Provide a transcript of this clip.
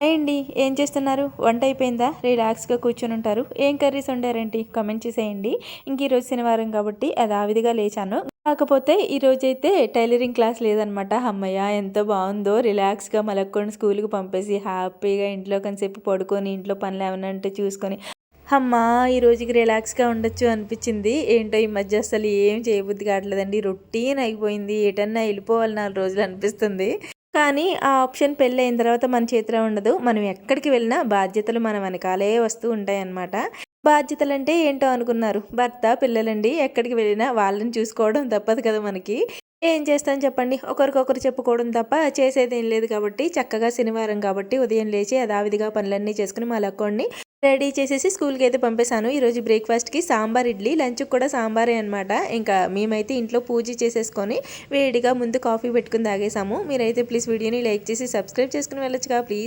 అండి ఏం చేస్తున్నారు? వంట అయిపోయిందా? రిలాక్స్గా కూర్చొని ఉంటారు. ఏం కర్రీస్ వండారేంటి? కమెంట్ చేసేయండి. ఇంక ఈరోజు శనివారం కాబట్టి అది ఆవిధిగా లేచాను. కాకపోతే ఈరోజైతే టైలరింగ్ క్లాస్ లేదనమాట. అమ్మయ్య ఎంతో బాగుందో. రిలాక్స్గా మలక్కొని స్కూల్కి పంపేసి హ్యాపీగా ఇంట్లో కొంతసేపు పడుకొని ఇంట్లో పనులు ఏమైనా అంటే చూసుకొని. అమ్మా ఈ రోజుకి రిలాక్స్గా ఉండొచ్చు అనిపించింది. ఏంటో ఈ మధ్య అసలు ఏం చేయబుద్ధి కావట్లేదండి. రొటీన్ అయిపోయింది. ఎటన్నా వెళ్ళిపోవాలి నాలుగు రోజులు అనిపిస్తుంది. కానీ ఆ ఆప్షన్ పెళ్ళి అయిన తర్వాత మన చేతిలో ఉండదు. మనం ఎక్కడికి వెళ్ళినా బాధ్యతలు మన వెనకాలే వస్తూ ఉంటాయి అన్నమాట బాధ్యతలు అంటే ఏంటో అనుకున్నారు. భర్త పిల్లలండి ఎక్కడికి వెళ్ళినా వాళ్ళని చూసుకోవడం తప్పదు కదా మనకి. ఏం చేస్తాను చెప్పండి? ఒకరికొకరు చెప్పుకోవడం తప్ప చేసేది ఏం లేదు కాబట్టి చక్కగా శనివారం కాబట్టి ఉదయం లేచి యథావిధిగా పనులన్నీ చేసుకుని మా లక్కోడిని రెడీ చేసేసి స్కూల్కి అయితే పంపేశాను ఈరోజు బ్రేక్ఫాస్ట్కి సాంబార్ ఇడ్లీ లంచ్కి కూడా సాంబారే అనమాట ఇంకా మేమైతే ఇంట్లో పూజ చేసేసుకొని వేడిగా ముందు కాఫీ పెట్టుకుని తాగేసాము మీరైతే ప్లీజ్ వీడియోని లైక్ చేసి సబ్స్క్రైబ్ చేసుకుని వెళ్ళొచ్చుగా ప్లీజ్.